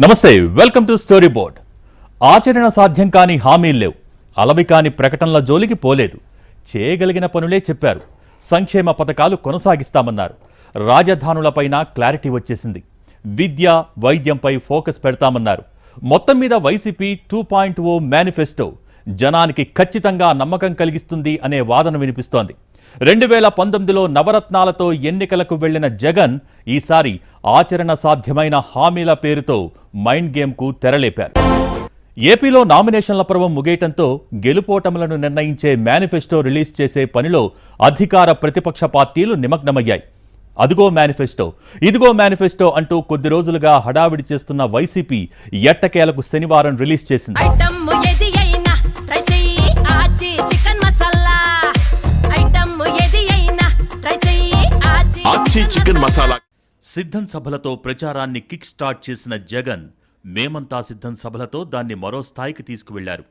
నమస్తే welcome to story board. ఆచరణ సాధ్యం కాని హామీలు లేవు. అలవి కాని ప్రకటనల జోలికి పోలేదు. చేయగలిగిన పనులే చెప్పారు. సంక్షేమ పథకాలు కొనసాగిస్తామన్నారు. రాజధానులపైన క్లారిటీ వచ్చేసింది. విద్య వైద్యంపై ఫోకస్ పెడతామన్నారు. మొత్తం మీద YCP two point O manifesto జనానికి ఖచ్చితంగా నమ్మకం కలిగిస్తుంది అనే వాదన వినిపిస్తోంది. రెండు వేల పంతొమ్మిదిలో నవరత్నాలతో ఎన్నికలకు వెళ్ళిన జగన్ ఈసారి ఆచరణ సాధ్యమైన హామీల పేరుతో మైండ్ గేమ్కు తెరలేపారు. ఏపీలో నామినేషన్ల పర్వం ముగియటంతో గెలుపోటములను నిర్ణయించే మేనిఫెస్టో రిలీజ్ చేసే పనిలో అధికార ప్రతిపక్ష పార్టీలు నిమగ్నమయ్యాయి. అదిగో మేనిఫెస్టో ఇదిగో మేనిఫెస్టో అంటూ కొద్ది రోజులుగా హడావిడి చేస్తున్న వైసీపీ ఎట్టకేలకు శనివారం రిలీజ్ చేసింది. ఆచి చికెన్ మసాలా. సిద్ధం సభలతో ప్రచారాన్ని కిక్ స్టార్ట్ చేసిన జగన్ మేమంతా సిద్ధం సభలతో దాన్ని మరో స్థాయికి తీసుకువెళ్ళారు.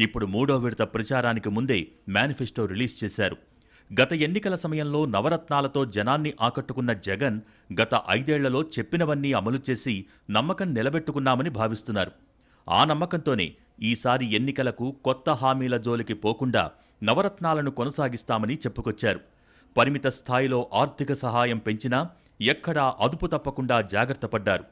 ఇప్పుడు మూడో విడత ప్రచారానికి ముందే మేనిఫెస్టో రిలీజ్ చేశారు. గత ఎన్నికల సమయంలో నవరత్నాలతో జనాన్ని ఆకట్టుకున్న జగన్ గత ఐదేళ్ళలో చెప్పినవన్నీ అమలు చేసి నమ్మకం నిలబెట్టుకున్నామని భావిస్తున్నారు. ఆ నమ్మకంతోనే ఈసారి ఎన్నికలకు కొత్త హామీల జోలికి పోకుండా నవరత్నాలను కొనసాగిస్తామని చెప్పుకొచ్చారు. పరిమిత స్థాయిలో ఆర్థిక సహాయం పెంచినా ఎక్కడా అదుపు తప్పకుండా జాగ్రత్త పడ్డారు.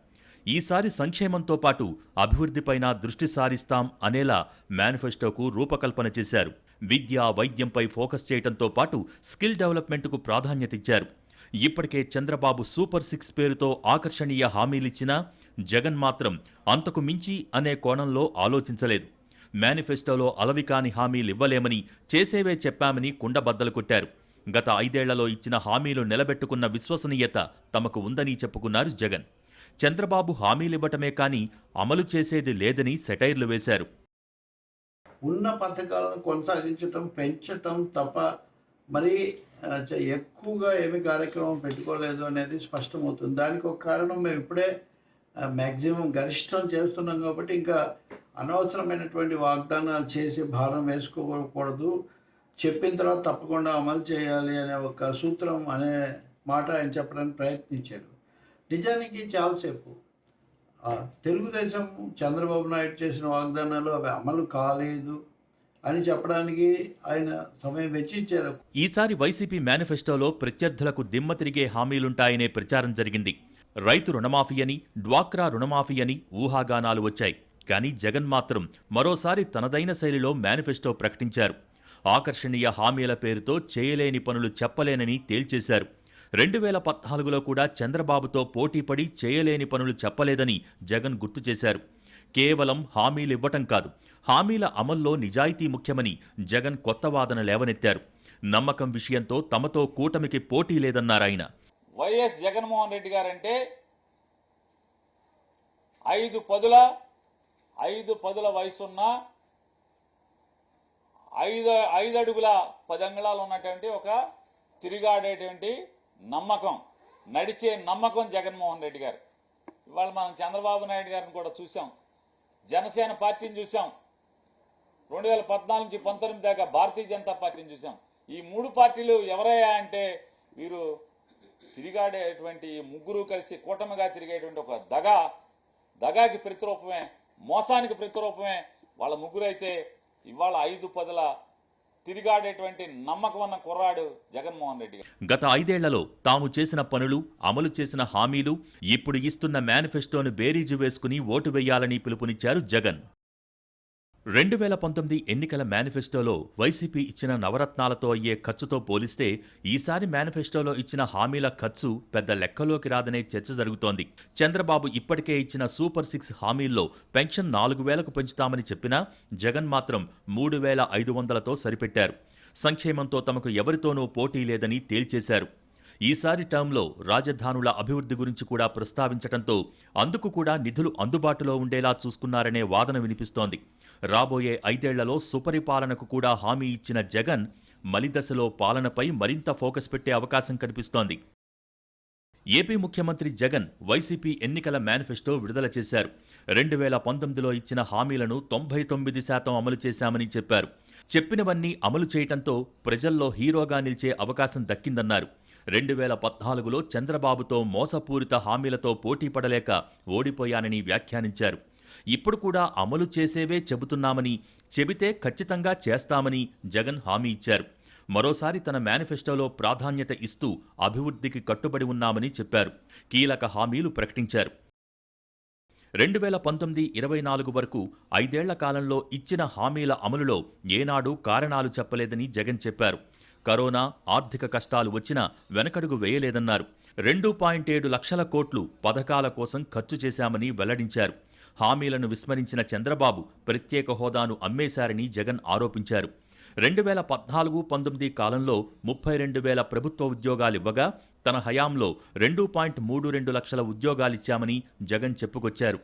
ఈసారి సంక్షేమంతో పాటు అభివృద్ధిపైన దృష్టి సారిస్తాం అనేలా మేనిఫెస్టోకు రూపకల్పన చేశారు. విద్య వైద్యంపై ఫోకస్ చేయడంతో పాటు స్కిల్ డెవలప్మెంట్కు ప్రాధాన్యత ఇచ్చారు. ఇప్పటికే చంద్రబాబు సూపర్ సిక్స్ పేరుతో ఆకర్షణీయ హామీలిచ్చినా జగన్ మాత్రం అంతకు మించి అనే కోణంలో ఆలోచించలేదు. మేనిఫెస్టోలో అలవికాని హామీలివ్వలేమని చేసేవే చెప్పామని కుండబద్దలు కొట్టారు. గత ఐదేళ్ళలో ఇచ్చిన హామీలు నిలబెట్టుకున్న విశ్వసనీయత తమకు ఉందని చెప్పుకున్నారు జగన్. చంద్రబాబు హామీలివ్వటమే కానీ అమలు చేసేది లేదని సెటైర్లు వేశారు. ఉన్న పథకాలను కొనసాగించటం పెంచటం తప్ప మరి ఎక్కువగా ఏమి కార్యక్రమం పెట్టుకోలేదు అనేది స్పష్టమవుతుంది. దానికి ఒక కారణం మేము ఇప్పుడే మ్యాక్సిమం గరిష్టం చేస్తున్నాం కాబట్టి ఇంకా అనవసరమైనటువంటి వాగ్దానాలు చేసి భారం వేసుకోకూడదు. చెప్పిన తర్వాత తప్పకుండా అమలు చేయాలి అనే ఒక సూత్రం అనే మాట ఆయన చెప్పడానికి ప్రయత్నించారు. నిజానికి చాలాసేపు తెలుగుదేశం చంద్రబాబు నాయుడు చేసిన వాగ్దానాలు అవి అమలు కాలేదు అని చెప్పడానికి ఆయన సమయం వెచ్చించారు. ఈసారి వైసీపీ మేనిఫెస్టోలో ప్రత్యర్థులకు దిమ్మ తిరిగే హామీలుంటాయనే ప్రచారం జరిగింది. రైతు రుణమాఫీ అని డ్వాక్రా రుణమాఫీ అని ఊహాగానాలు వచ్చాయి. కానీ జగన్ మాత్రం మరోసారి తనదైన శైలిలో మేనిఫెస్టో ప్రకటించారు. ఆకర్షణీయ హామీల పేరుతో చేయలేని పనులు చెప్పలేనని తేల్చేశారు. రెండు వేల పద్నాలుగులో కూడా చంద్రబాబుతో పోటీపడి చేయలేని పనులు చెప్పలేదని జగన్ గుర్తు చేశారు. కేవలం హామీలివ్వటం కాదు హామీల అమల్లో నిజాయితీ ముఖ్యమని జగన్ కొత్త వాదన లేవనెత్తారు. నమ్మకం విషయంతో తమతో కూటమికి పోటీ లేదన్నారాయన వైఎస్ జగన్మోహన్ రెడ్డి గారంటే ఐదు పదుల ఐదు పదుల వయసున్న ఐదు ఐదు అడుగుల పది అంగుళాలు ఉన్నటువంటి ఒక తిరిగాడేటువంటి నమ్మకం నడిచే నమ్మకం జగన్మోహన్ రెడ్డి గారు. ఇవాళ మనం చంద్రబాబు నాయుడు గారిని కూడా చూసాం జనసేన పార్టీని చూసాం రెండు వేల పద్నాలుగు నుంచి పంతొమ్మిది దాకా భారతీయ జనతా పార్టీని చూసాం ఈ మూడు పార్టీలు ఎవరయ్యా అంటే వీరు తిరిగాడేటువంటి ముగ్గురు కలిసి కూటమిగా తిరిగేటువంటి ఒక దగా. దగాకి ప్రతిరూపమే మోసానికి ప్రతిరూపమే వాళ్ళ ముగ్గురు అయితే ఇవాళ ఐదు పదుల తిరిగాడేటువంటి నమ్మకం ఉన్న కుర్రాడు జగన్మోహన్ రెడ్డి గత ఐదేళ్ళలో తాము చేసిన పనులు అమలు చేసిన హామీలు ఇప్పుడు ఇస్తున్న మేనిఫెస్టోను బేరీజు వేసుకుని ఓటు వేయాలని పిలుపునిచ్చారు జగన్. రెండు వేల పంతొమ్మిది ఎన్నికల మేనిఫెస్టోలో వైసీపీ ఇచ్చిన నవరత్నాలతో అయ్యే ఖర్చుతో పోలిస్తే ఈసారి మేనిఫెస్టోలో ఇచ్చిన హామీల ఖర్చు పెద్ద లెక్కలోకి రాదనే చర్చ జరుగుతోంది. చంద్రబాబు ఇప్పటికే ఇచ్చిన సూపర్ సిక్స్ హామీల్లో పెన్షన్ నాలుగు వేలకు పెంచుతామని చెప్పినా జగన్ మాత్రం మూడు వేల ఐదు వందలతో సరిపెట్టారు. సంక్షేమంతో తమకు ఎవరితోనూ పోటీ లేదని తేల్చేశారు. ఈసారి టర్మ్లో రాజధానుల అభివృద్ధి గురించి కూడా ప్రస్తావించడంతో అందుకు కూడా నిధులు అందుబాటులో ఉండేలా చూసుకున్నారనే వాదన వినిపిస్తోంది. రాబోయే ఐదేళ్ళలో సుపరిపాలనకు కూడా హామీ ఇచ్చిన జగన్ మలిదశలో పాలనపై మరింత ఫోకస్ పెట్టే అవకాశం కనిపిస్తోంది. ఏపీ ముఖ్యమంత్రి జగన్ వైసీపీ ఎన్నికల మేనిఫెస్టో విడుదల చేశారు. రెండు వేల పంతొమ్మిదిలో ఇచ్చిన హామీలను తొంభై తొమ్మిది శాతం అమలు చేశామని చెప్పారు. చెప్పినవన్నీ అమలు చేయటంతో ప్రజల్లో హీరోగా నిలిచే అవకాశం దక్కిందన్నారు. రెండు వేల పద్నాలుగులో చంద్రబాబుతో మోసపూరిత హామీలతో పోటీ పడలేక ఓడిపోయానని వ్యాఖ్యానించారు. ఇప్పుడు కూడా అమలు చేసేవే చెబుతున్నామని చెబితే ఖచ్చితంగా చేస్తామని జగన్ హామీ ఇచ్చారు. మరోసారి తన మేనిఫెస్టోలో ప్రాధాన్యత ఇస్తూ అభివృద్ధికి కట్టుబడి ఉన్నామని చెప్పారు. కీలక హామీలు ప్రకటించారు. రెండు వేల పంతొమ్మిది ఇరవై నాలుగు వరకు ఐదేళ్ళ కాలంలో ఇచ్చిన హామీల అమలులో ఏనాడు కారణాలు చెప్పలేదని జగన్ చెప్పారు. కరోనా ఆర్థిక కష్టాలు వచ్చినా వెనకడుగు వేయలేదన్నారు. రెండు పాయింట్ ఏడు లక్షల కోట్లు పథకాల కోసం ఖర్చు చేశామని వెల్లడించారు. హామీలను విస్మరించిన చంద్రబాబు ప్రత్యేక హోదాను అమ్మేశారని జగన్ ఆరోపించారు. రెండు వేల పద్నాలుగు పంతొమ్మిది కాలంలో ముప్పై రెండు వేల ప్రభుత్వ ఉద్యోగాలివ్వగా తన హయాంలో రెండు పాయింట్ మూడు రెండు లక్షల ఉద్యోగాలిచ్చామని జగన్ చెప్పుకొచ్చారు.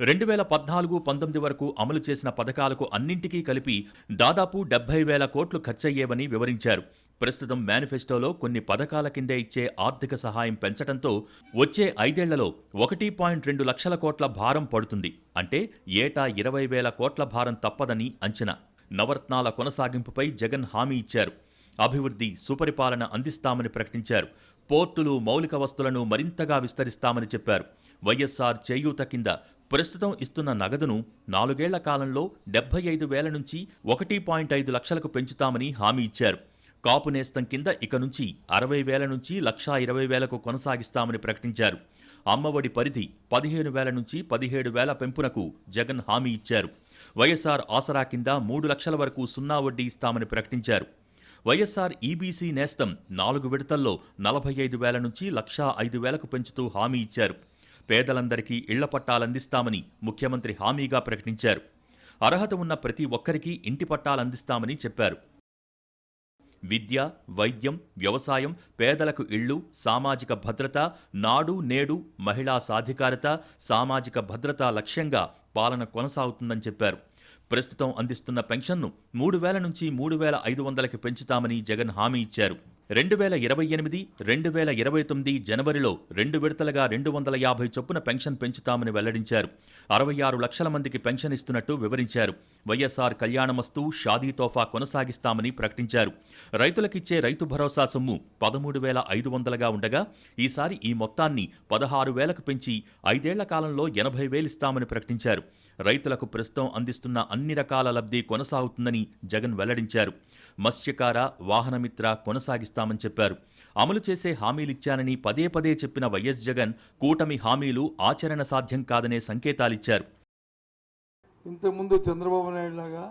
రెండు వేల పద్నాలుగు పంతొమ్మిది వరకు అమలు చేసిన పథకాలకు అన్నింటికీ కలిపి దాదాపు డెబ్బై వేల కోట్లు ఖర్చయ్యేవని వివరించారు. ప్రస్తుతం మేనిఫెస్టోలో కొన్ని పథకాల కిందే ఇచ్చే ఆర్థిక సహాయం పెంచడంతో వచ్చే ఐదేళ్ళలో ఒకటి పాయింట్ రెండు లక్షల కోట్ల భారం పడుతుంది. అంటే ఏటా ఇరవై వేల కోట్ల భారం తప్పదని అంచనా. నవరత్నాల కొనసాగింపుపై జగన్ హామీ ఇచ్చారు. అభివృద్ధి సుపరిపాలన అందిస్తామని ప్రకటించారు. పోర్టులు మౌలిక వస్తువులను మరింతగా విస్తరిస్తామని చెప్పారు. వైఎస్ఆర్ చేయూత కింద ప్రస్తుతం ఇస్తున్న నగదును నాలుగేళ్ళ కాలంలో డెబ్బై ఐదు వేల నుంచి ఒకటి పాయింట్ ఐదు లక్షలకు పెంచుతామని హామీ ఇచ్చారు. కాపు నేస్తం కింద ఇక నుంచి అరవై వేల నుంచి లక్షా ఇరవై వేలకు కొనసాగిస్తామని ప్రకటించారు. అమ్మఒడి పరిధి పదిహేను వేల నుంచి పదిహేడు వేల పెంపునకు జగన్ హామీ ఇచ్చారు. వైఎస్ఆర్ ఆసరా కింద మూడు లక్షల వరకు సున్నా వడ్డీ ఇస్తామని ప్రకటించారు. వైఎస్ఆర్ ఈబీసీ నేస్తం నాలుగు విడతల్లో నలభై ఐదు వేల నుంచి లక్షా ఐదు వేలకు పెంచుతూ హామీ ఇచ్చారు. పేదలందరికీ ఇళ్ళ పట్టాలందిస్తామని ముఖ్యమంత్రి హామీగా ప్రకటించారు. అర్హత ఉన్న ప్రతి ఒక్కరికి ఇంటి పట్టాలందిస్తామని చెప్పారు. విద్య వైద్యం వ్యవసాయం పేదలకు ఇళ్ళు సామాజిక భద్రత నాడు నేడు మహిళా సాధికారత సామాజిక భద్రత లక్ష్యంగా పాలన కొనసాగుతుందని చెప్పారు. ప్రస్తుతం అందిస్తున్న పెన్షన్ను మూడు వేల నుంచి మూడు వేల ఐదు వందలకి పెంచుతామని జగన్ హామీ ఇచ్చారు. రెండు వేల ఇరవై ఎనిమిది రెండు వేల ఇరవై తొమ్మిది జనవరిలో రెండు విడతలుగా రెండు వందల యాభై చొప్పున పెన్షన్ పెంచుతామని వెల్లడించారు. అరవై ఆరు లక్షల మందికి పెన్షన్ ఇస్తున్నట్టు వివరించారు. వైఎస్ఆర్ కళ్యాణమస్తు షాదీ తోఫా కొనసాగిస్తామని ప్రకటించారు. రైతులకిచ్చే రైతు భరోసా సొమ్ము పదమూడు వేల ఐదు వందలుగా ఉండగా ఈసారి ఈ మొత్తాన్ని పదహారు వేలకు పెంచి ఐదేళ్ళ కాలంలో ఎనభై వేలిస్తామని ప్రకటించారు. రైతులకు ప్రస్తుతం అందిస్తున్న అన్ని రకాల లబ్ధి కొనసాగుతుందని జగన్ వెల్లడించారు. మత్స్యకార వాహనమిత్ర కొనసాగిస్తామని చెప్పారు. అమలు చేసే హామీలిచ్చానని పదే పదే చెప్పిన వైఎస్ జగన్ కూటమి హామీలు ఆచరణ సాధ్యం కాదనే సంకేతాలిచ్చారు. ఇంతకుముందు చంద్రబాబు నాయుడు లాగా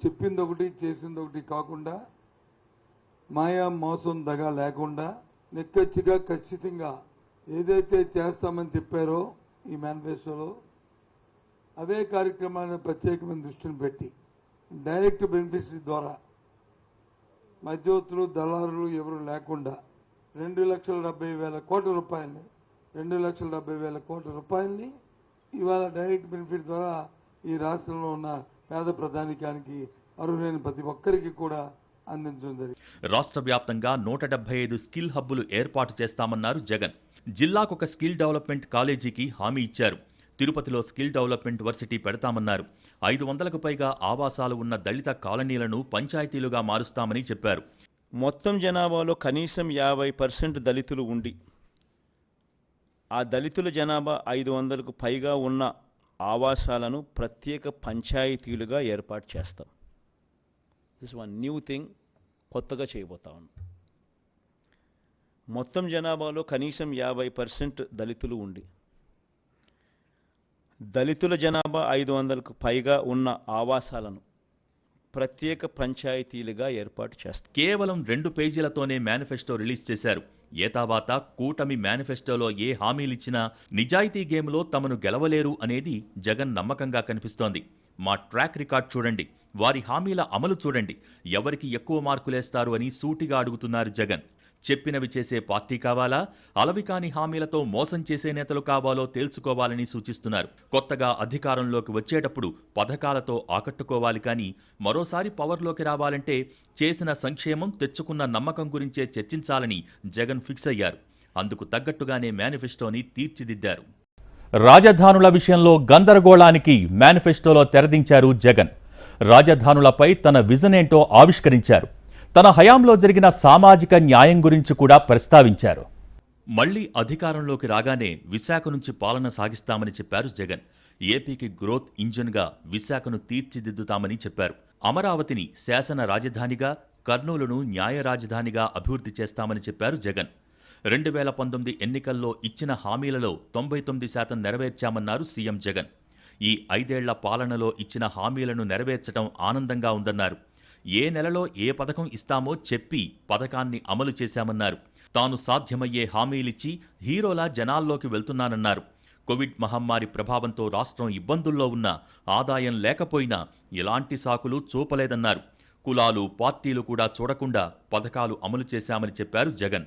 చెప్పింది ఒకటి చేసింది ఒకటి కాకుండా మాయా మోసం దగా లేకుండా నిక్కచ్చిగా ఖచ్చితంగా ఏదైతే చేస్తామని చెప్పారో ఈ మేనిఫెస్టోలో అవే కార్యక్రమాలను ప్రత్యేకమైన దృష్టిని పెట్టి డైరెక్ట్ బెనిఫిషరీ ద్వారా మధ్యవర్తులు దళారులు ఎవరు లేకుండా రెండు లక్షల డెబ్బై వేల కోట్ల రూపాయలని రెండు లక్షల డెబ్బై వేల కోట్ల రూపాయలని ఇవాళ డైరెక్ట్ బెనిఫిట్ ద్వారా ఈ రాష్ట్రంలో ఉన్న పేద ప్రధానికానికి అర్హులైన ప్రతి ఒక్కరికి కూడా అందించడం జరిగింది. రాష్ట్ర వ్యాప్తంగా నూట డెబ్బై ఐదు స్కిల్ హబ్బులు ఏర్పాటు చేస్తామన్నారు జగన్. జిల్లాకొక స్కిల్ డెవలప్మెంట్ కాలేజీకి హామీ ఇచ్చారు. తిరుపతిలో స్కిల్ డెవలప్మెంట్ వర్సిటీ పెడతామన్నారు. ఐదు వందలకు పైగా ఆవాసాలు ఉన్న దళిత కాలనీలను పంచాయతీలుగా మారుస్తామని చెప్పారు. మొత్తం జనాభాలో కనీసం యాభై పర్సెంట్ దళితులు ఉండి ఆ దళితుల జనాభా ఐదు వందలకు పైగా ఉన్న ఆవాసాలను ప్రత్యేక పంచాయతీలుగా ఏర్పాటు చేస్తాం. దిస్ వన్ న్యూ థింగ్ కొత్తగా చేయబోతా ఉన్నాం. మొత్తం జనాభాలో కనీసం యాభై పర్సెంట్ దళితులు ఉండి దళితుల జనాభా ఐదు వందలకు పైగా ఉన్న ఆవాసాలను ప్రత్యేక పంచాయతీలుగా ఏర్పాటు చేస్తారు కేవలం రెండు పేజీలతోనే మేనిఫెస్టో రిలీజ్ చేశారు. ఏతావాత కూటమి మేనిఫెస్టోలో ఏ హామీలిచ్చినా నిజాయితీ గేమ్లో తమను గెలవలేరు అనేది జగన్ నమ్మకంగా కనిపిస్తోంది. మా ట్రాక్ రికార్డ్ చూడండి. వారి హామీల అమలు చూడండి. ఎవరికి ఎక్కువ మార్కులేస్తారు అని సూటిగా అడుగుతున్నారు జగన్. చెప్పినవి చేసే పార్టీ కావాలా? అలవి కాని హామీలతో మోసం చేసే నేతలు కావాలో తేల్చుకోవాలని సూచిస్తున్నారు. కొత్తగా అధికారంలోకి వచ్చేటప్పుడు పథకాలతో ఆకట్టుకోవాలి కానీ మరోసారి పవర్లోకి రావాలంటే చేసిన సంక్షేమం తెచ్చుకున్న నమ్మకం గురించే చర్చించాలని జగన్ ఫిక్స్ అయ్యారు. అందుకు తగ్గట్టుగానే మేనిఫెస్టోని తీర్చిదిద్దారు. రాజధానుల విషయంలో గందరగోళానికి మేనిఫెస్టోలో తెరదించారు జగన్. రాజధానులపై తన విజన్ ఏంటో ఆవిష్కరించారు. తన హయాంలో జరిగిన సామాజిక న్యాయం గురించి కూడా ప్రస్తావించారు. మళ్ళీ అధికారంలోకి రాగానే విశాఖ నుంచి పాలన సాగిస్తామని చెప్పారు జగన్. ఏపీకి గ్రోత్ ఇంజిన్గా విశాఖను తీర్చిదిద్దుతామని చెప్పారు. అమరావతిని శాసన రాజధానిగా కర్నూలును న్యాయ రాజధానిగా అభివృద్ధి చేస్తామని చెప్పారు జగన్. రెండు వేల పంతొమ్మిది ఎన్నికల్లో ఇచ్చిన హామీలలో తొంభై తొమ్మిది శాతం నెరవేర్చామన్నారు సీఎం జగన్. ఈ ఐదేళ్ళ పాలనలో ఇచ్చిన హామీలను నెరవేర్చడం ఆనందంగా ఉందన్నారు. ఏ నెలలో ఏ పథకం ఇస్తామో చెప్పి పథకాన్ని అమలు చేశామన్నారు. తాను సాధ్యమయ్యే హామీలిచ్చి హీరోలా జనాల్లోకి వెళ్తున్నానన్నారు. కోవిడ్ మహమ్మారి ప్రభావంతో రాష్ట్రం ఇబ్బందుల్లో ఉన్న ఆదాయం లేకపోయినా ఎలాంటి సాకులు చూపలేదన్నారు. కులాలు పార్టీలు కూడా చూడకుండా పథకాలు అమలు చేశామని చెప్పారు Jagan.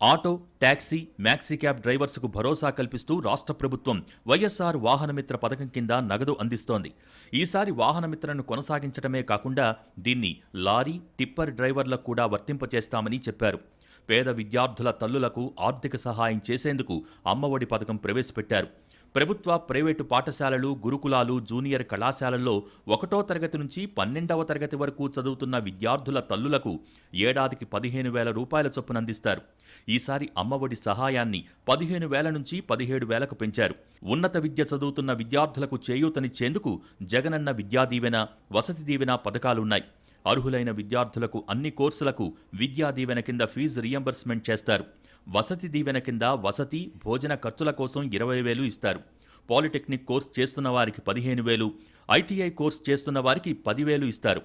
Auto taxi maxi cab డ్రైవర్స్కు భరోసా కల్పిస్తూ రాష్ట్ర ప్రభుత్వం వైఎస్ఆర్ వాహనమిత్ర పథకం కింద నగదు అందిస్తోంది. ఈసారి వాహనమిత్రను కొనసాగించడమే కాకుండా దీన్ని లారీ టిప్పర్ డ్రైవర్లకు కూడా వర్తింపచేస్తామని చెప్పారు. పేద విద్యార్థుల తల్లులకు ఆర్థిక సహాయం చేసేందుకు అమ్మఒడి పథకం ప్రవేశపెట్టారు. ప్రభుత్వ ప్రైవేటు పాఠశాలలు గురుకులాలు జూనియర్ కళాశాలల్లో ఒకటో తరగతి నుంచి పన్నెండవ తరగతి వరకు చదువుతున్న విద్యార్థుల తల్లులకు ఏడాదికి పదిహేను వేల రూపాయల చొప్పున అందిస్తారు. ఈసారి అమ్మఒడి సహాయాన్ని పదిహేను వేల నుంచి పదిహేడు వేలకు పెంచారు. ఉన్నత విద్య చదువుతున్న విద్యార్థులకు చేయూతనిచ్చేందుకు జగనన్న విద్యా దీవెన వసతి దీవెన పథకాలున్నాయి. అర్హులైన విద్యార్థులకు అన్ని కోర్సులకు విద్యా దీవెన కింద ఫీజు రియంబర్స్మెంట్ చేస్తారు. వసతి దీవెన కింద వసతి భోజన ఖర్చుల కోసం ఇరవై వేలు ఇస్తారు. పాలిటెక్నిక్ కోర్స్ చేస్తున్న వారికి పదిహేను వేలు ఐటీఐ కోర్స్ చేస్తున్న వారికి పదివేలు ఇస్తారు.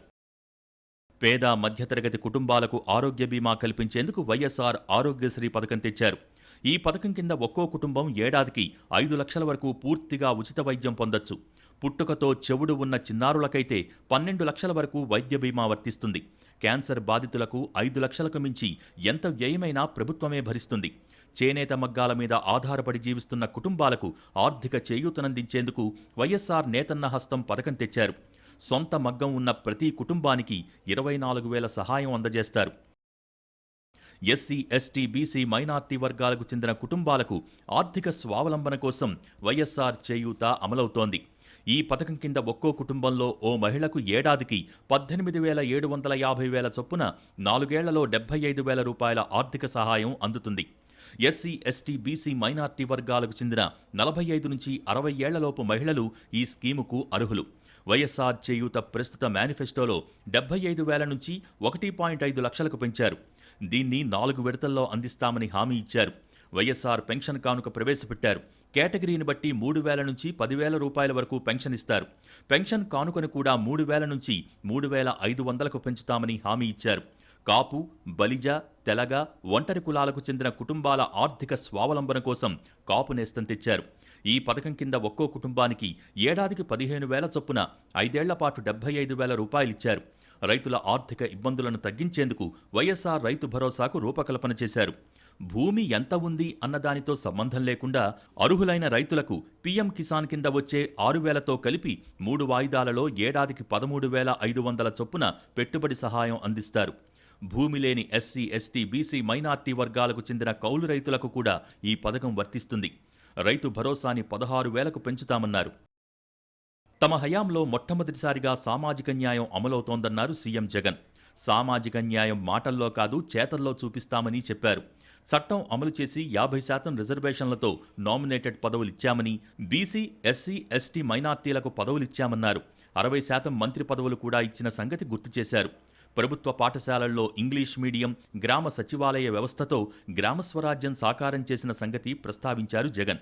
పేద మధ్యతరగతి కుటుంబాలకు ఆరోగ్య బీమా కల్పించేందుకు వైఎస్ఆర్ ఆరోగ్యశ్రీ పథకం తెచ్చారు. ఈ పథకం కింద ఒక్కో కుటుంబం ఏడాదికి ఐదు లక్షల వరకు పూర్తిగా ఉచిత వైద్యం పొందొచ్చు. పుట్టుకతో చెవుడు ఉన్న చిన్నారులకైతే పన్నెండు లక్షల వరకు వైద్య బీమా వర్తిస్తుంది. క్యాన్సర్ బాధితులకు ఐదు లక్షలకు మించి ఎంత వ్యయమైనా ప్రభుత్వమే భరిస్తుంది. చేనేత మగ్గాల మీద ఆధారపడి జీవిస్తున్న కుటుంబాలకు ఆర్థిక చేయూతనందించేందుకు వైఎస్ఆర్ నేతన్న హస్తం పథకం తెచ్చారు. సొంత మగ్గం ఉన్న ప్రతి కుటుంబానికి ఇరవై నాలుగు వేల సహాయం అందజేస్తారు. ఎస్సీ ఎస్టీ బీసీ మైనార్టీ వర్గాలకు చెందిన కుటుంబాలకు ఆర్థిక స్వావలంబన కోసం వైఎస్ఆర్ చేయూత అమలవుతోంది. ఈ పథకం కింద ఒక్కో కుటుంబంలో ఓ మహిళకు ఏడాదికి పద్దెనిమిది వేల ఏడు వందల యాభై వేల చొప్పున నాలుగేళ్ళలో డెబ్బై ఐదు వేల రూపాయల ఆర్థిక సహాయం అందుతుంది. ఎస్సీ ఎస్టీ బీసీ మైనార్టీ వర్గాలకు చెందిన నలభై ఐదు నుంచి అరవై ఏళ్ళలోపు మహిళలు ఈ స్కీముకు అర్హులు. వైఎస్ఆర్ చేయూత ప్రస్తుత మేనిఫెస్టోలో డెబ్బై ఐదు వేల నుంచి ఒకటి పాయింట్ ఐదు లక్షలకు పెంచారు. దీన్ని నాలుగు విడతల్లో అందిస్తామని హామీ ఇచ్చారు. వైఎస్ఆర్ పెన్షన్ కానుక ప్రవేశపెట్టారు. కేటగిరీని బట్టి మూడు వేల నుంచి పదివేల రూపాయల వరకు పెన్షన్ ఇస్తారు. పెన్షన్ కానుకను కూడా మూడు వేల నుంచి మూడు వేల ఐదు వందలకు పెంచుతామని హామీ ఇచ్చారు. కాపు బలిజ తెలగ ఒంటరి కులాలకు చెందిన కుటుంబాల ఆర్థిక స్వావలంబన కోసం కాపు నేస్తం తెచ్చారు. ఈ పథకం కింద ఒక్కో కుటుంబానికి ఏడాదికి పదిహేను వేల చొప్పున ఐదేళ్ళ పాటు డెబ్బై ఐదు వేల రూపాయలిచ్చారు రైతుల ఆర్థిక ఇబ్బందులను తగ్గించేందుకు వైఎస్ఆర్ రైతు భరోసాకు రూపకల్పన చేశారు. భూమి ఎంత ఉంది అన్నదానితో సంబంధం లేకుండా అర్హులైన రైతులకు పీఎం కిసాన్ కింద వచ్చే ఆరు వేలతో కలిపి మూడు వాయిదాలలో ఏడాదికి పదమూడు వేల ఐదు వందల చొప్పున పెట్టుబడి సహాయం అందిస్తారు. భూమి లేని ఎస్సీ ఎస్టీ బీసీ మైనార్టీ వర్గాలకు చెందిన కౌలు రైతులకు కూడా ఈ పథకం వర్తిస్తుంది. రైతు భరోసాని పదహారు వేలకు పెంచుతామన్నారు. తమ హయాంలో మొట్టమొదటిసారిగా సామాజిక న్యాయం అమలవుతోందన్నారు సీఎం జగన్. సామాజిక న్యాయం మాటల్లో కాదు చేతల్లో చూపిస్తామని చెప్పారు. చట్టం అమలు చేసి యాభై శాతం రిజర్వేషన్లతో నామినేటెడ్ పదవులిచ్చామని బీసీ ఎస్సీ ఎస్టీ మైనార్టీలకు పదవులిచ్చామన్నారు. అరవై శాతం మంత్రి పదవులు కూడా ఇచ్చిన సంగతి గుర్తు చేశారు. ప్రభుత్వ పాఠశాలల్లో ఇంగ్లీష్ మీడియం గ్రామ సచివాలయ వ్యవస్థతో గ్రామ స్వరాజ్యం సాకారం చేసిన సంగతి ప్రస్తావించారు జగన్.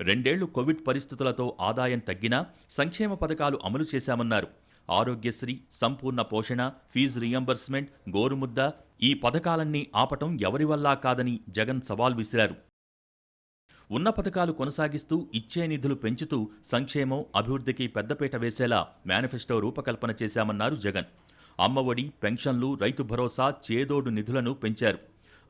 రెండేళ్ళు కోవిడ్ పరిస్థితులతో ఆదాయం తగ్గినా సంక్షేమ పథకాలు అమలు చేశామన్నారు. ఆరోగ్యశ్రీ సంపూర్ణ పోషణ ఫీజు రియంబర్స్మెంట్ గోరుముద్ద ఈ పథకాలన్నీ ఆపటం ఎవరి వల్లా కాదని జగన్ సవాల్ విసిరారు. ఉన్న పథకాలు కొనసాగిస్తూ ఇచ్చే నిధులు పెంచుతూ సంక్షేమం అభివృద్ధికి పెద్దపీట వేసేలా మేనిఫెస్టో రూపకల్పన చేశామన్నారు జగన్. అమ్మఒడి పెన్షన్లు రైతు భరోసా చేదోడు నిధులను పెంచారు.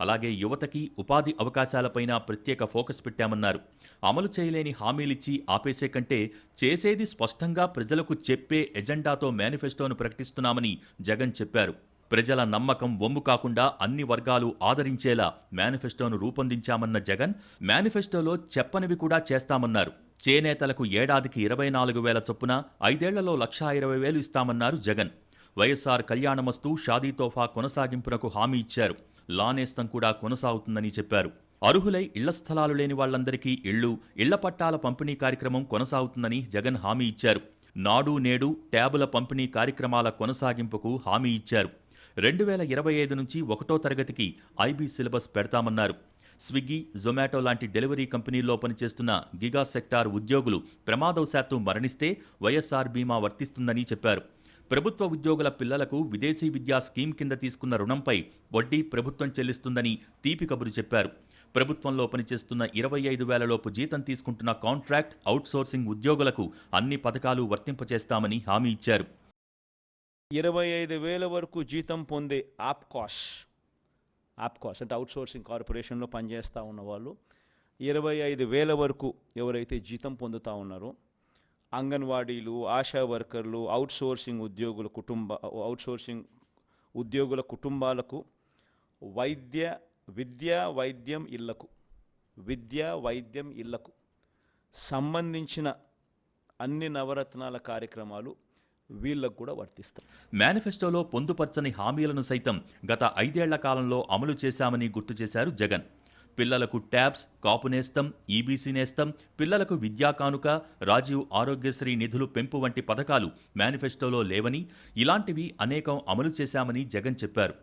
అలాగే యువతకి ఉపాధి అవకాశాలపైన ప్రత్యేక ఫోకస్ పెట్టామన్నారు. అమలు చేయలేని హామీలిచ్చి ఆపేసే కంటే చేసేది స్పష్టంగా ప్రజలకు చెప్పే ఎజెండాతో మేనిఫెస్టోను ప్రకటిస్తున్నామని జగన్ చెప్పారు. ప్రజల నమ్మకం వమ్ము కాకుండా అన్ని వర్గాలు ఆదరించేలా మేనిఫెస్టోను రూపొందించామన్న జగన్ మేనిఫెస్టోలో చెప్పనివి కూడా చేస్తామన్నారు. చేనేతలకు ఏడాదికి ఇరవై నాలుగు వేల చొప్పున ఐదేళ్ళలో లక్షా ఇరవై వేలు ఇస్తామన్నారు జగన్. వైఎస్ఆర్ కళ్యాణమస్తు షాదీ తోఫా కొనసాగింపునకు హామీ ఇచ్చారు. లానేస్తం కూడా కొనసాగుతుందని చెప్పారు. అర్హులై ఇళ్ళ స్థలాలు లేని వాళ్ళందరికీ ఇళ్ళు ఇళ్ళ పట్టాల పంపిణీ కార్యక్రమం కొనసాగుతుందని జగన్ హామీ ఇచ్చారు. నాడు నేడు ట్యాబుల పంపిణీ కార్యక్రమాల కొనసాగింపుకు హామీ ఇచ్చారు. రెండు వేల ఇరవై ఐదు నుంచి ఒకటో తరగతికి ఐబీ సిలబస్ పెడతామన్నారు. స్విగ్గీ జొమాటో లాంటి డెలివరీ కంపెనీల్లో పనిచేస్తున్న గిగా సెక్టార్ ఉద్యోగులు ప్రమాదవశాత్తు మరణిస్తే వైఎస్ఆర్ బీమా వర్తిస్తుందని చెప్పారు. ప్రభుత్వ ఉద్యోగుల పిల్లలకు విదేశీ విద్యా స్కీమ్ కింద తీసుకున్న రుణంపై వడ్డీ ప్రభుత్వం చెల్లిస్తుందని తీపి కబురు చెప్పారు. ప్రభుత్వంలో పనిచేస్తున్న ఇరవై ఐదు వేలలోపు జీతం తీసుకుంటున్న కాంట్రాక్ట్ అవుట్సోర్సింగ్ ఉద్యోగులకు అన్ని పథకాలు వర్తింపచేస్తామని హామీ ఇచ్చారు. ఇరవై ఐదు వేల వరకు జీతం పొందే ఆప్కాష్ ఆప్కాష్ అంటే అవుట్సోర్సింగ్ కార్పొరేషన్లో పనిచేస్తూ ఉన్నవాళ్ళు. ఇరవై ఐదు వేల వరకు ఎవరైతే జీతం పొందుతూ ఉన్నారో అంగన్వాడీలు ఆశా వర్కర్లు అవుట్సోర్సింగ్ ఉద్యోగుల కుటుంబ అవుట్సోర్సింగ్ ఉద్యోగుల కుటుంబాలకు వైద్య విద్య వైద్యం ఇళ్ళకు విద్య వైద్యం ఇళ్ళకు సంబంధించిన అన్ని నవరత్నాల కార్యక్రమాలు వీళ్ళకు కూడా వర్తిస్తాయి. మేనిఫెస్టోలో పొందుపర్చని హామీలను సైతం గత ఐదేళ్ళ కాలంలో అమలు చేశామని గుర్తు చేశారు జగన్. పిల్లలకు ట్యాబ్స్ కాపు నేస్తం ఈబీసీ నేస్తం పిల్లలకు విద్యా కానుక రాజీవ్ ఆరోగ్యశ్రీ నిధులు పెంపు వంటి పథకాలు మేనిఫెస్టోలో లేవని ఇలాంటివి అనేకం అమలు చేశామని జగన్ చెప్పారు.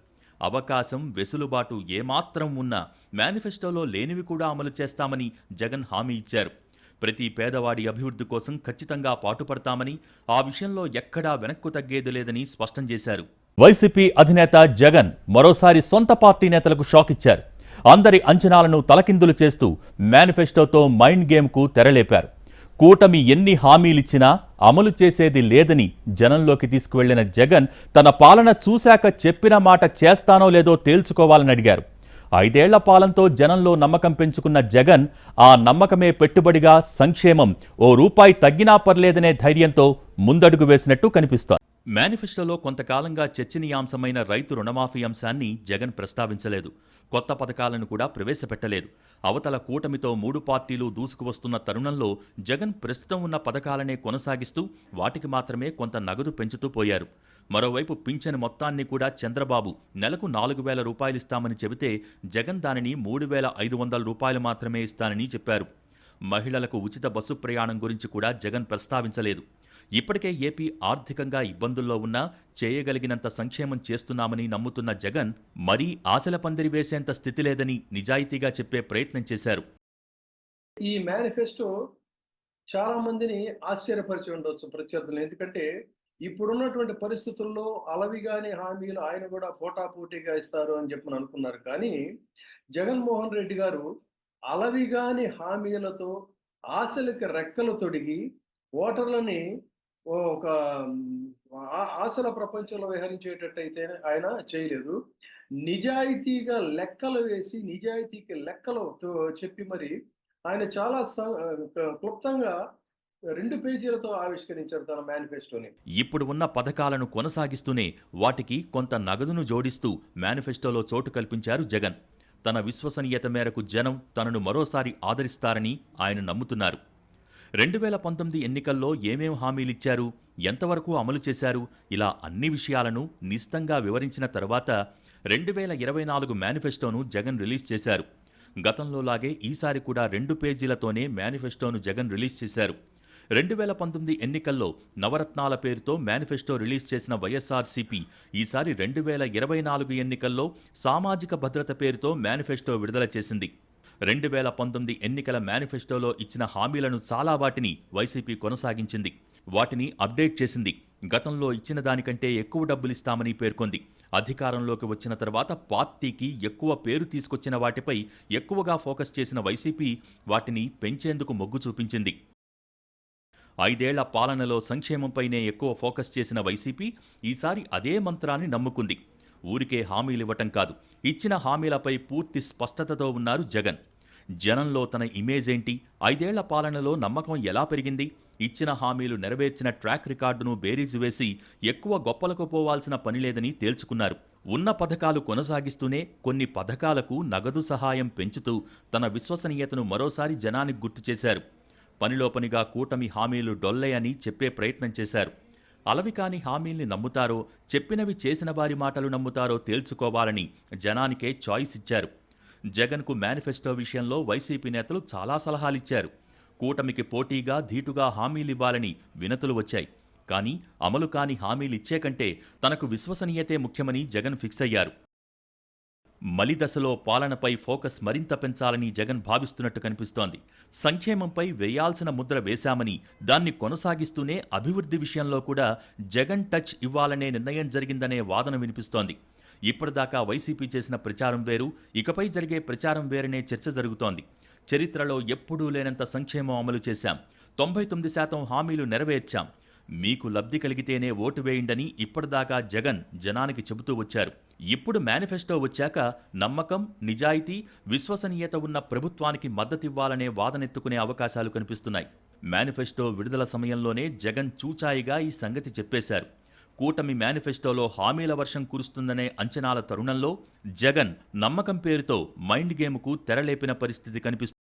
అవకాశం వెసులుబాటు ఏమాత్రం ఉన్నా మేనిఫెస్టోలో లేనివి కూడా అమలు చేస్తామని జగన్ హామీ ఇచ్చారు. ప్రతి పేదవాడి అభివృద్ధి కోసం ఖచ్చితంగా పాటుపడతామని ఆ విషయంలో ఎక్కడా వెనక్కు తగ్గేది లేదని స్పష్టం చేశారు. వైసీపీ అధినేత జగన్ మరోసారి సొంత పార్టీ నేతలకు షాక్ ఇచ్చారు. అందరి అంచనాలను తలకిందులు చేస్తూ మేనిఫెస్టోతో మైండ్ గేమ్కు తెరలేపారు. కూటమి ఎన్ని హామీలిచ్చినా అమలు చేసేది లేదని జనంలోకి తీసుకువెళ్ళిన జగన్ తన పాలన చూశాక చెప్పిన మాట చేస్తానో లేదో తేల్చుకోవాలని అడిగారు. ఐదేళ్ళ పాలనతో జనంలో నమ్మకం పెంచుకున్న జగన్ ఆ నమ్మకమే పెట్టుబడిగా సంక్షేమం ఓ రూపాయి తగ్గినా పర్లేదనే ధైర్యంతో ముందడుగు వేసినట్టు కనిపిస్తోంది. మేనిఫెస్టోలో కొంతకాలంగా చర్చనీయాంశమైన రైతు రుణమాఫీ అంశాన్ని జగన్ ప్రస్తావించలేదు. కొత్త పథకాలను కూడా ప్రవేశపెట్టలేదు. అవతల కూటమితో మూడు పార్టీలు దూసుకువస్తున్న తరుణంలో జగన్ ప్రస్తుతం ఉన్న పథకాలనే కొనసాగిస్తూ వాటికి మాత్రమే కొంత నగదు పెంచుతూ పోయారు. మరోవైపు పింఛన్ మొత్తాన్ని కూడా చంద్రబాబు నెలకు నాలుగు వేల రూపాయలు ఇస్తామని చెబితే జగన్ దానిని మూడు వేల ఐదు వందల రూపాయలు మాత్రమే ఇస్తానని చెప్పారు. మహిళలకు ఉచిత బస్సు ప్రయాణం గురించి కూడా జగన్ ప్రస్తావించలేదు. ఇప్పటికే ఏపీ ఆర్థికంగా ఇబ్బందుల్లో ఉన్నా చేయగలిగినంత సంక్షేమం చేస్తున్నామని నమ్ముతున్న జగన్ మరీ ఆశల పందిరి వేసేంత స్థితి లేదని నిజాయితీగా చెప్పే ప్రయత్నం చేశారు. ఈ మేనిఫెస్టో చాలా మందిని ఆశ్చర్యపరిచి ఉండొచ్చు ప్రత్యర్థులు ఎందుకంటే ఇప్పుడున్నటువంటి పరిస్థితుల్లో అలవిగాని హామీలు ఆయన కూడా పోటాపోటీగా ఇస్తారు అని చెప్పి అనుకున్నారు. కానీ జగన్మోహన్ రెడ్డి గారు అలవిగాని హామీలతో ఆశలకి రెక్కలు తొడిగి ఓటర్లని ఒక ఆశల ప్రపంచంలో విహరించేటట్టయితే ఆయన చేయలేదు. నిజాయితీగా లెక్కలు వేసి నిజాయితీకి లెక్కలు చెప్పి మరి ఆయన చాలా స- క్లుప్తంగా రెండు పేజీలతో ఆవిష్కరించారు తన మేనిఫెస్టోని. ఇప్పుడు ఉన్న పథకాలను కొనసాగిస్తూనే వాటికి కొంత నగదును జోడిస్తూ మేనిఫెస్టోలో చోటు కల్పించారు జగన్. తన విశ్వసనీయత మేరకు జనం తనను మరోసారి ఆదరిస్తారని ఆయన నమ్ముతున్నారు. రెండు వేల పంతొమ్మిది ఎన్నికల్లో ఏమేం హామీలిచ్చారు? ఎంతవరకు అమలు చేశారు? ఇలా అన్ని విషయాలను నిస్తంగా వివరించిన తర్వాత రెండు వేల ఇరవై నాలుగు మేనిఫెస్టోను జగన్ రిలీజ్ చేశారు. గతంలోలాగే ఈసారి కూడా రెండు పేజీలతోనే మేనిఫెస్టోను జగన్ రిలీజ్ చేశారు. రెండు వేల పంతొమ్మిది ఎన్నికల్లో నవరత్నాల పేరుతో మేనిఫెస్టో రిలీజ్ చేసిన వైఎస్ఆర్సీపీ ఈసారి రెండు వేల ఇరవై నాలుగు ఎన్నికల్లో సామాజిక భద్రత పేరుతో మేనిఫెస్టో విడుదల చేసింది. రెండు వేల పంతొమ్మిది ఎన్నికల మేనిఫెస్టోలో ఇచ్చిన హామీలను చాలా వాటిని వైసీపీ కొనసాగించింది. వాటిని అప్డేట్ చేసింది. గతంలో ఇచ్చిన దానికంటే ఎక్కువ డబ్బులిస్తామని పేర్కొంది. అధికారంలోకి వచ్చిన తర్వాత పార్టీకి ఎక్కువ పేరు తీసుకొచ్చిన వాటిపై ఎక్కువగా ఫోకస్ చేసిన వైసీపీ వాటిని పెంచేందుకు మొగ్గు చూపించింది. ఐదేళ్ళ పాలనలో సంక్షేమంపైనే ఎక్కువ ఫోకస్ చేసిన వైసీపీ ఈసారి అదే మంత్రాన్ని నమ్ముకుంది. ఊరికే హామీలివ్వటం కాదు. ఇచ్చిన హామీలపై పూర్తి స్పష్టతతో ఉన్నారు జగన్. జనంలో తన ఇమేజ్ ఏంటి? ఐదేళ్ళ పాలనలో నమ్మకం ఎలా పెరిగింది? ఇచ్చిన హామీలు నెరవేర్చిన ట్రాక్ రికార్డును బేరీజు వేసి ఎక్కువ గొప్పలకు పోవాల్సిన పనిలేదని తేల్చుకున్నారు. ఉన్న పథకాలు కొనసాగిస్తూనే కొన్ని పథకాలకు నగదు సహాయం పెంచుతూ తన విశ్వసనీయతను మరోసారి జనానికి గుర్తు చేశారు. పనిలో పనిగా కూటమి హామీలు డొల్లయని అని చెప్పే ప్రయత్నం చేశారు. అలవి కాని హామీల్ని నమ్ముతారో చెప్పినవి చేసిన వారి మాటలు నమ్ముతారో తేల్చుకోవాలని జనానికే చాయిస్ ఇచ్చారు. జగన్కు మేనిఫెస్టో విషయంలో వైసీపీ నేతలు చాలా సలహాలిచ్చారు. కూటమికి పోటీగా ధీటుగా హామీలివ్వాలని వినతులు వచ్చాయి. కానీ అమలు కాని హామీలిచ్చే కంటే తనకు విశ్వసనీయతే ముఖ్యమని జగన్ ఫిక్స్ అయ్యారు మలిదశలో పాలనపై ఫోకస్ మరింత పెంచాలని జగన్ భావిస్తున్నట్టు కనిపిస్తోంది. సంక్షేమంపై వేయాల్సిన ముద్ర వేశామని దాన్ని కొనసాగిస్తూనే అభివృద్ధి విషయంలో కూడా జగన్ టచ్ ఇవ్వాలనే నిర్ణయం జరిగిందనే వాదన వినిపిస్తోంది. ఇప్పటిదాకా వైసీపీ చేసిన ప్రచారం వేరు ఇకపై జరిగే ప్రచారం వేరనే చర్చ జరుగుతోంది. చరిత్రలో ఎప్పుడూ లేనంత సంక్షేమం అమలు చేశాం. తొంభై తొమ్మిది శాతం హామీలు నెరవేర్చాం. మీకు లబ్ధి కలిగితేనే ఓటు వేయండని ఇప్పటిదాకా జగన్ జనానికి చెబుతూ వచ్చారు. ఇప్పుడు మేనిఫెస్టో వచ్చాక నమ్మకం నిజాయితీ విశ్వసనీయత ఉన్న ప్రభుత్వానికి మద్దతివ్వాలనే వాదనెత్తుకునే అవకాశాలు కనిపిస్తున్నాయి. మేనిఫెస్టో విడుదల సమయంలోనే జగన్ చూచాయిగా ఈ సంగతి చెప్పేశారు. కూటమి మేనిఫెస్టోలో హామీల వర్షం కురుస్తుందనే అంచనాల తరుణంలో జగన్ నమ్మకం పేరుతో మైండ్ గేమ్కు తెరలేపిన పరిస్థితి కనిపిస్తుంది